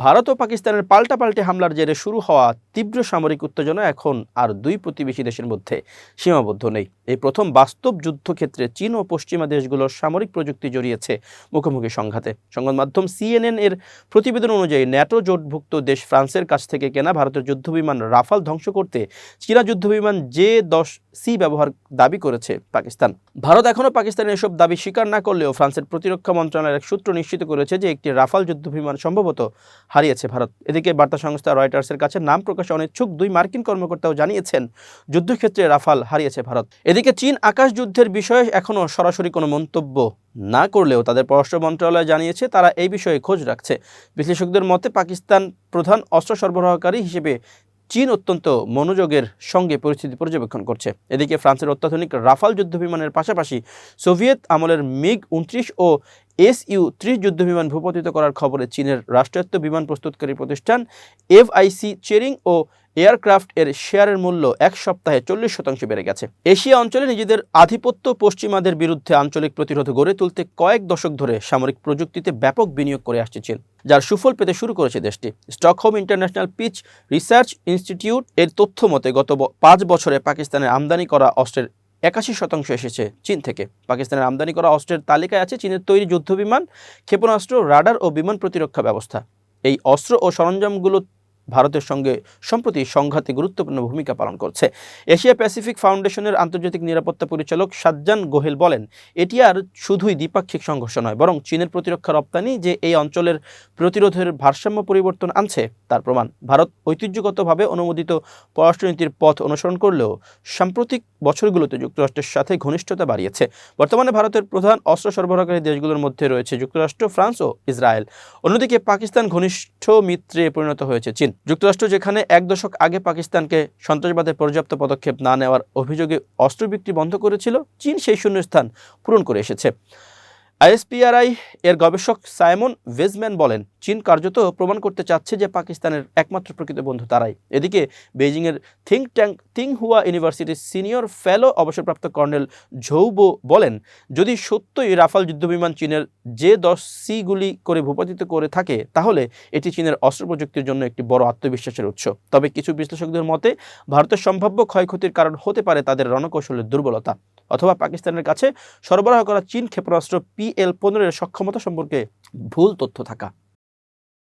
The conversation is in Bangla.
ভারত ও পাকিস্তানের পাল্টাপাল্টি হামলার জেরে শুরু হওয়া তীব্র সামরিক উত্তেজনা এখন আর দুই প্রতিবেশী দেশের মধ্যে সীমাবদ্ধ নেই। এই প্রথম বাস্তব যুদ্ধক্ষেত্রে চীন ও পশ্চিমা দেশগুলোর সামরিক প্রযুক্তি জড়িয়েছে মুখোমুখি সংঘাতে। সংবাদ মাধ্যম সিএনএন এর প্রতিবেদন অনুযায়ী ন্যাটো জোটভুক্ত দেশ ফ্রান্সের কাছ থেকে কেনা ভারতের যুদ্ধবিমান রাফাল ধ্বংস করতে চীনা যুদ্ধবিমান জে দশ সি ব্যবহার দাবি করেছে পাকিস্তান। ভারত এখনও পাকিস্তানের এসব দাবি স্বীকার না করলেও ফ্রান্সের প্রতিরক্ষা মন্ত্রণালয়ের এক সূত্র নিশ্চিত করেছে যে একটি রাফাল যুদ্ধবিমান সম্ভবত হারিয়েছে ভারত। এদিকে বার্তা সংস্থা রয়টার্সের কাছে নাম প্রকাশে অনিচ্ছুক দুই মার্কিন কর্মকর্তাও জানিয়েছেন, যুদ্ধক্ষেত্রে রাফাল হারিয়েছে ভারত। এদিকে চীন আকাশ যুদ্ধের বিষয়ে এখনও সরাসরি কোনো মন্তব্য না করলেও তাদের পররাষ্ট্র মন্ত্রণালয় জানিয়েছে, তারা এই বিষয়ে খোঁজ রাখছে। বিশ্লেষকদের মতে, পাকিস্তান প্রধান অস্ত্র সরবরাহকারী হিসেবে চীন অত্যন্ত মনোযোগের সঙ্গে পরিস্থিতি পর্যবেক্ষণ করছে। এদিকে ফ্রান্সের অত্যাধুনিক রাফাল যুদ্ধবিমানের পাশাপাশি সোভিয়েত আমলের মিগ উনত্রিশ ও এস ইউ ত্রিশ যুদ্ধবিমান ভূপতিত করার খবরে চীনের রাষ্ট্রায়ত্ত বিমান প্রস্তুতকারী প্রতিষ্ঠান এফআইসি চেরিং ও এয়ারক্রাফট এর শেয়ারের মূল্য এক সপ্তাহে চল্লিশ শতাংশ বেড়ে গেছে। এশিয়া অঞ্চলে নিজেদের আধিপত্য পশ্চিমাদের বিরুদ্ধে আঞ্চলিক প্রতিরোধ গড়ে তুলতে কয়েক দশক ধরে সামরিক প্রযুক্তিতে ব্যাপক বিনিয়োগ করে আসছে চীন, যার সুফল পেতে শুরু করেছে দেশটি। Stockholm international peace research institute এর তথ্য মতে, গত পাঁচ বছরে পাকিস্তানের আমদানি করা অস্ত্রের একাশি শতাংশ এসেছে চীন থেকে। পাকিস্তানের আমদানি করা অস্ত্রের তালিকায় আছে চীনের তৈরি যুদ্ধবিমান, ক্ষেপণাস্ত্র, রাডার ও বিমান প্রতিরক্ষা ব্যবস্থা। এই অস্ত্র ও সরঞ্জামগুলো ভারতের সঙ্গে সম্প্রতি সংঘাতে গুরুত্বপূর্ণ ভূমিকা পালন করছে। এশিয়া প্যাসিফিক ফাউন্ডেশনের আন্তর্জাতিক নিরাপত্তা পরিচালক সাজ্জান গোহেল বলেন, এটি আর শুধুই দ্বিপাক্ষিক সংঘর্ষ নয়, বরং চীনের প্রতিরক্ষা রপ্তানি যে এই অঞ্চলের প্রতিরোধের ভারসাম্য পরিবর্তন আনছে, তার প্রমাণ। ভারত ঐতিহ্যগতভাবে অনুমোদিত পররাষ্ট্রনীতির পথ অনুসরণ করলেও সাম্প্রতিক বছরগুলোতে যুক্তরাষ্ট্রের সাথে ঘনিষ্ঠতা বাড়িয়েছে। বর্তমানে ভারতের প্রধান অস্ত্র সরবরাহকারী দেশগুলোর মধ্যে রয়েছে যুক্তরাষ্ট্র, ফ্রান্স ও ইসরায়েল। অন্যদিকে পাকিস্তান ঘনিষ্ঠ মিত্রে পরিণত হয়েছে চীন। যুক্তরাষ্ট্র যেখানে এক দশক আগে পাকিস্তানকে সন্ত্রাসবাদে পর্যাপ্ত পদক্ষেপ না নেওয়ার অভিযোগে অস্ত্র বিক্রি বন্ধ করেছিল, চীন সেই শূন্য স্থান পূরণ করে এসেছে। আইএসপিআরআই এর গবেষক সাইমন ভেজম্যান বলেন, চীন কার্যত প্রমাণ করতে চাচ্ছে যে পাকিস্তানের একমাত্র প্রকৃত বন্ধু তারাই। এদিকে বেইজিংয়ের থিঙ্ক ট্যাঙ্ক থিংহুয়া ইউনিভার্সিটির সিনিয়র ফেলো অবসরপ্রাপ্ত কর্নেল ঝৌবো বলেন, যদি সত্যই রাফাল যুদ্ধবিমান চীনের যে দশ সিগুলি করে ভূপাতিত করে থাকে, তাহলে এটি চীনের অস্ত্র প্রযুক্তির জন্য একটি বড় আত্মবিশ্বাসের উৎস। তবে কিছু বিশ্লেষকদের মতে, ভারতের সম্ভাব্য ক্ষয়ক্ষতির কারণ হতে পারে তাদের রণকৌশলের দুর্বলতা। অথবা পাকিস্তানের কাছে সরবরাহ করা চীন ক্ষেপণাস্ত্র পিএল পনেরোর সক্ষমতা সম্পর্কে ভুল তথ্য থাকা।